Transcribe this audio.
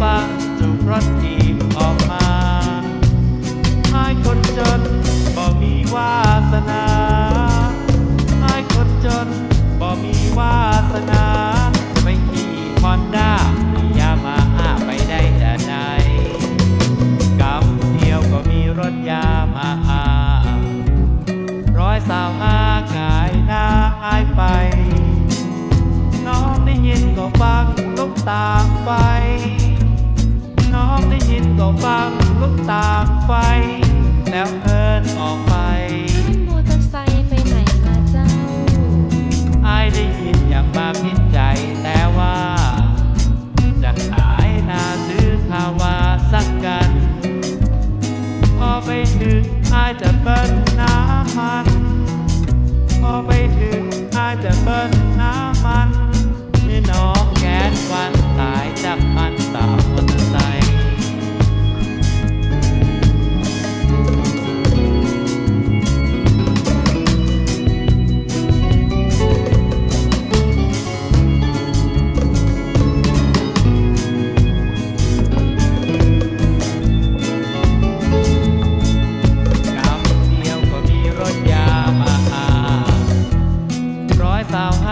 ฟังจูบรถจีบออกมาไอ้คนจนบ่มีวาสนาไอ้คนจนบ่มีวาสนาไม่ขี่คอนด้าหรืยามาอาไปได้แต่ไหนกำเดี่ยวก็มีรถยามาอาร้อยสาวห้ากายหน้าหายไป น้องได้ยินก็ฟังลุกตามไป พอไปถึงอาจจะเบิ้ล 到。